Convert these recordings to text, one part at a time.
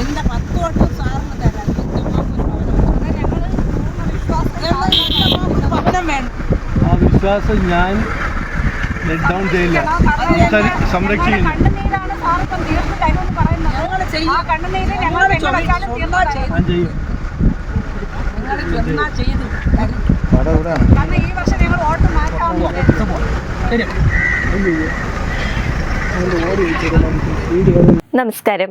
എന്റെ പത്ത് വട്ടം സാറിന് തരാം. ആ വിശ്വാസം ഞാൻ ലെറ്റ് ഡൗൺ ചെയ്യില്ല. ഞങ്ങൾ ചെയ്യും. ഞാൻ നമസ്കാരം.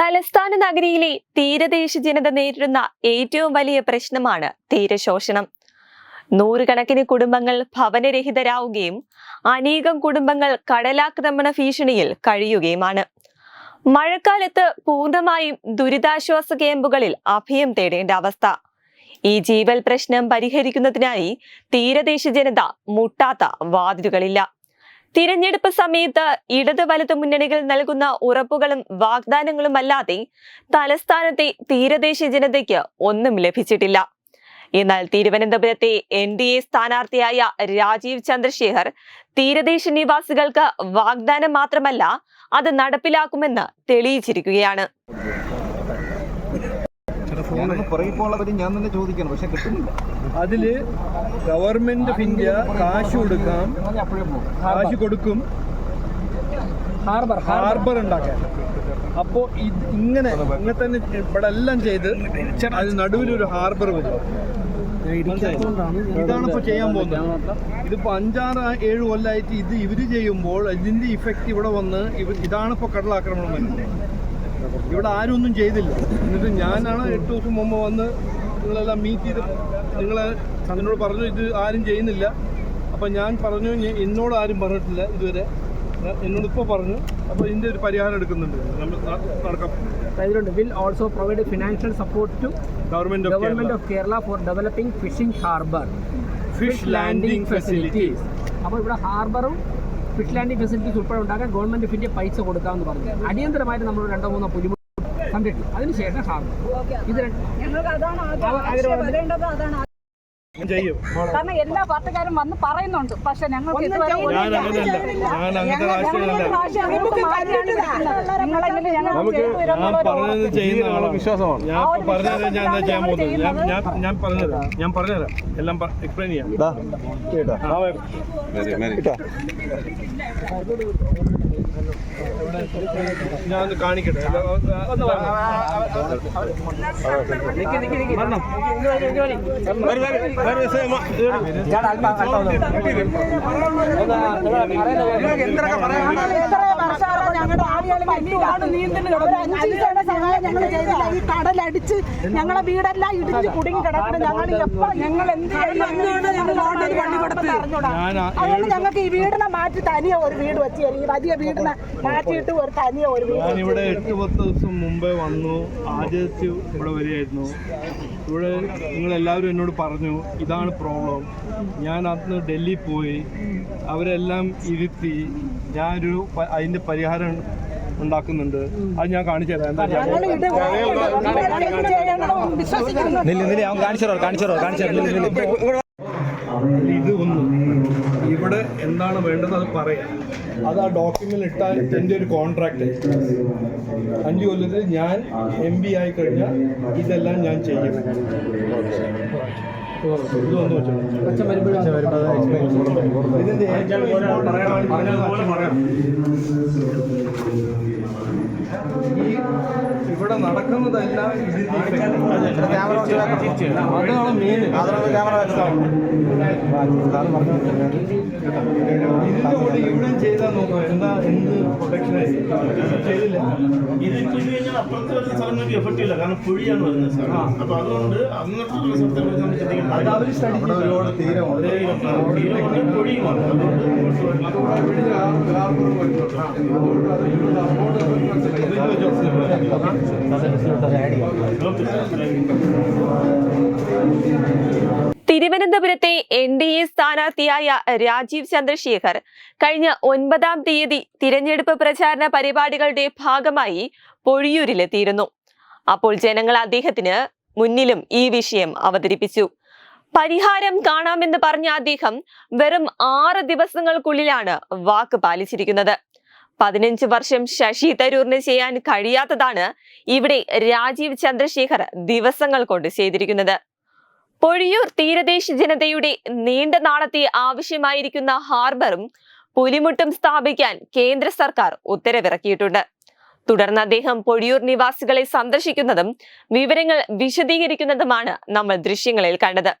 തലസ്ഥാന നഗരിയിലെ തീരദേശ ജനത നേരിടുന്ന ഏറ്റവും വലിയ പ്രശ്നമാണ് തീരശോഷണം. നൂറുകണക്കിന് കുടുംബങ്ങൾ ഭവനരഹിതരാവുകയും അനേകം കുടുംബങ്ങൾ കടലാക്രമണ ഭീഷണിയിൽ കഴിയുകയുമാണ്. മഴക്കാലത്ത് പൂർണമായും ദുരിതാശ്വാസ ക്യാമ്പുകളിൽ അഭയം തേടേണ്ട അവസ്ഥ. ഈ ജീവൽ പ്രശ്നം പരിഹരിക്കുന്നതിനായി തീരദേശ ജനത മുട്ടാത്ത വാതിലുകളില്ല. തിരഞ്ഞെടുപ്പ് സമയത്ത് ഇടത് വലത് മുന്നണികൾ നൽകുന്ന ഉറപ്പുകളും വാഗ്ദാനങ്ങളും അല്ലാതെ തലസ്ഥാനത്തെ തീരദേശ ജനതയ്ക്ക് ഒന്നും ലഭിച്ചിട്ടില്ല. എന്നാൽ തിരുവനന്തപുരത്തെ എൻ ഡി എ സ്ഥാനാർത്ഥിയായ രാജീവ് ചന്ദ്രശേഖർ തീരദേശ നിവാസികൾക്ക് വാഗ്ദാനം മാത്രമല്ല അത് നടപ്പിലാക്കുമെന്ന് തെളിയിച്ചിരിക്കുകയാണ്. ഞാൻ തന്നെ ചോദിക്കണം പക്ഷെ കിട്ടുന്നില്ല. അതിൽ ഗവൺമെന്റ് ഓഫ് ഇന്ത്യ കാശ് കൊടുക്കാം. കാശ് കൊടുക്കും. ഹാർബർ ഹാർബർ ഉണ്ടാക്കാൻ. അപ്പോ ഇത് ഇങ്ങനെ ഇങ്ങനെ തന്നെ ഇവിടെ എല്ലാം ചെയ്ത് അതിന് നടുവിലൊരു ഹാർബർ വരും? ഇതാണ് ഇപ്പൊ ചെയ്യാൻ പോകുന്നത്. ഇതിപ്പോ അഞ്ചാറ് ഏഴ് കൊല്ലമായിട്ട് ഇത് ഇവർ ചെയ്യുമ്പോൾ ഇതിന്റെ ഇഫക്റ്റ് ഇവിടെ വന്ന് ഇവ ഇതാണ് ഇപ്പൊ കടലാക്രമണം വരുന്നത്. ഇവിടെ ആരും ഒന്നും ചെയ്തില്ല. എന്നിട്ട് ഞാനാണ് എട്ട് ദിവസം മുമ്പ് വന്ന് നിങ്ങളെല്ലാം മീറ്റ് ചെയ്ത് നിങ്ങളെ എന്നോട് പറഞ്ഞു ഇത് ആരും ചെയ്യുന്നില്ല. അപ്പം ഞാൻ പറഞ്ഞു എന്നോട് ആരും പറഞ്ഞിട്ടില്ല ഇതുവരെ. എന്നോട് ഇപ്പോൾ പറഞ്ഞു. അപ്പോൾ ഇതിന്റെ ഒരു പരിഹാരം എടുക്കുന്നുണ്ട്. നമ്മൾ നടക്കാം. President will also provide financial support to government of Kerala for developing fishing harbour fishing. Fish landing facilities അപ്പോൾ ഇവിടെ ഹാർബറും ഫിഷ് ലാൻഡിംഗ് ഫെസിലിറ്റീസ് ഉൾപ്പെടെ ഉണ്ടാക്കാൻ ഗവൺമെന്റ് ഇന്ത്യ പൈസ കൊടുക്കാമെന്ന് പറഞ്ഞു. അടിയന്തരമായിട്ട് നമ്മൾ രണ്ടോ മൂന്നോ പുലിമു സംരക്ഷിക്കും അതിനുശേഷം ഹാർബർ ഇത് കാരണം എല്ലാ പാർട്ടിക്കാരും വന്ന് പറയുന്നുണ്ട്. പക്ഷെ ഞങ്ങൾക്ക് ഞാൻ പറഞ്ഞുതരാം. ഞാൻ പറഞ്ഞുതരാം. എല്ലാം എക്സ്പ്ലെയിൻ ചെയ്യാം. ഞാൻ കാണിക്കട്ടെ ഈ ഞങ്ങളെ വീടെല്ലാം ഇടിച്ച് കുടുങ്ങി കിടക്കണം ഞങ്ങൾ എപ്പോ ഞങ്ങൾ എന്ത് അതുകൊണ്ട് ഞങ്ങൾക്ക് ഈ വീടിനെ മാറ്റി തനിയെ ഒരു വീട് വെച്ച് തരും ഈ വലിയ വീടിനെ മാറ്റിയിട്ട് ഒരു തനിയെ ഒരു വീട് ഞാൻ ഇവിടെ എട്ട് പത്ത് ദിവസം മുമ്പേ വന്നു. ആചരിച്ച് ഇവിടെ വരികയായിരുന്നു. ഇവിടെ നിങ്ങൾ എല്ലാവരും എന്നോട് പറഞ്ഞു ഇതാണ് പ്രോബ്ലം ഞാൻ അന്ന് ഡൽഹി പോയി. അവരെല്ലാം ഇരുത്തി ഞാനൊരു അതിന്റെ അതിന്റെ പരിഹാരം ഉണ്ടാക്കുന്നുണ്ട്. അത് ഞാൻ കാണിച്ചു തരാം. എന്താ ചെയ്യാൻ ഞങ്ങൾ ഇത് ചെയ്യണം? വിശ്വസിക്കുന്നു ഇത് ഒന്ന് ഇവിടെ എന്താണ് വേണ്ടത് അത് പറയാം. അത് ആ ഡോക്യുമെന്റ് ഇട്ടാൽ എന്റെ ഒരു കോൺട്രാക്ട് അഞ്ച് കൊല്ലത്തിൽ ഞാൻ എം ബി ആയി കഴിഞ്ഞാൽ ഇതെല്ലാം ഞാൻ ചെയ്യും. ഇതിന്റെ ഏറ്റവും പറയാം. ഈ ഇവിടെ നടക്കുന്നതെല്ലാം ഇതിന്റെ effect. അതാണ് മെയിൻ ഇതിന്റെ കൂടെ ഇവിടെ ചെയ്താൽ നോക്കാം എന്താ എന്ത് പ്രൊട്ടക്ഷൻ ചെയ്തില്ല. ഇത് അപ്പുറത്ത് വരുന്ന സ്ഥലങ്ങൾക്ക് എഫക്റ്റ് ഇല്ല കാരണം പുഴിയാണ് വരുന്നത് സാർ അപ്പൊ അതുകൊണ്ട് അങ്ങനത്തെ സ്ഥലത്തെ തിരുവനന്തപുരത്തെ എൻ ഡി എ സ്ഥാനാർത്ഥിയായ രാജീവ് ചന്ദ്രശേഖർ കഴിഞ്ഞ ഒൻപതാം തീയതി തിരഞ്ഞെടുപ്പ് പ്രചാരണ പരിപാടികളുടെ ഭാഗമായി പൊഴിയൂരിലെത്തിയിരുന്നു. അപ്പോൾ ജനങ്ങൾ അദ്ദേഹത്തിന് മുന്നിലും ഈ വിഷയം അവതരിപ്പിച്ചു. പരിഹാരം കാണാമെന്ന് പറഞ്ഞ അദ്ദേഹം വെറും ആറ് ദിവസങ്ങൾക്കുള്ളിലാണ് വാക്ക് പാലിച്ചിരിക്കുന്നത്. പതിനഞ്ച് വർഷം ശശി തരൂറിന് ചെയ്യാൻ കഴിയാത്തതാണ് ഇവിടെ രാജീവ് ചന്ദ്രശേഖർ ദിവസങ്ങൾ കൊണ്ട് ചെയ്തിരിക്കുന്നത്. പൊഴിയൂർ തീരദേശ ജനതയുടെ നീണ്ട നാളത്തെ ആവശ്യമായിരിക്കുന്ന ഹാർബറും പുലിമുട്ടും സ്ഥാപിക്കാൻ കേന്ദ്ര സർക്കാർ ഉത്തരവിറക്കിയിട്ടുണ്ട്. തുടർന്ന് അദ്ദേഹം പൊഴിയൂർ നിവാസികളെ സന്ദർശിക്കുന്നതും വിവരങ്ങൾ വിശദീകരിക്കുന്നതുമാണ് നമ്മൾ ദൃശ്യങ്ങളിൽ കണ്ടത്.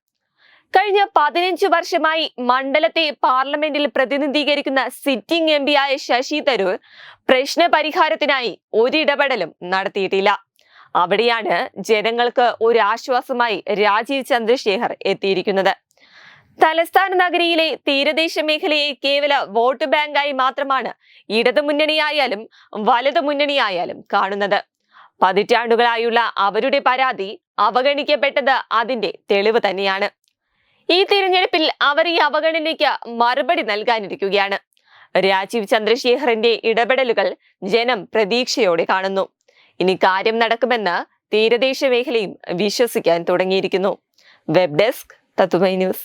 കഴിഞ്ഞ പതിനഞ്ച് വർഷമായി മണ്ഡലത്തെ പാർലമെന്റിൽ പ്രതിനിധീകരിക്കുന്ന സിറ്റിംഗ് എം ആയ ശശി തരൂർ പ്രശ്നപരിഹാരത്തിനായി ഒരിടപെടലും നടത്തിയിട്ടില്ല. അവിടെയാണ് ജനങ്ങൾക്ക് ഒരു ആശ്വാസമായി രാജീവ് ചന്ദ്രശേഖർ എത്തിയിരിക്കുന്നത്. തലസ്ഥാന നഗരിയിലെ തീരദേശ മേഖലയെ കേവല വോട്ട് ബാങ്കായി മാത്രമാണ് ഇടതു മുന്നണിയായാലും വലതു മുന്നണിയായാലും കാണുന്നത്. പതിറ്റാണ്ടുകളായുള്ള അവരുടെ പരാതി അവഗണിക്കപ്പെട്ടത് അതിന്റെ തെളിവ് തന്നെയാണ്. ഈ തിരഞ്ഞെടുപ്പിൽ അവർ ഈ അവഗണനയ്ക്ക് മറുപടി നൽകാനിരിക്കുകയാണ്. രാജീവ് ചന്ദ്രശേഖറിന്റെ ഇടപെടലുകൾ ജനം പ്രതീക്ഷയോടെ കാണുന്നു. ഇനി കാര്യം നടക്കുമെന്ന് തീരദേശ മേഖലയും വിശ്വസിക്കാൻ തുടങ്ങിയിരിക്കുന്നു. വെബ് ഡെസ്ക് തത്വമൈ ന്യൂസ്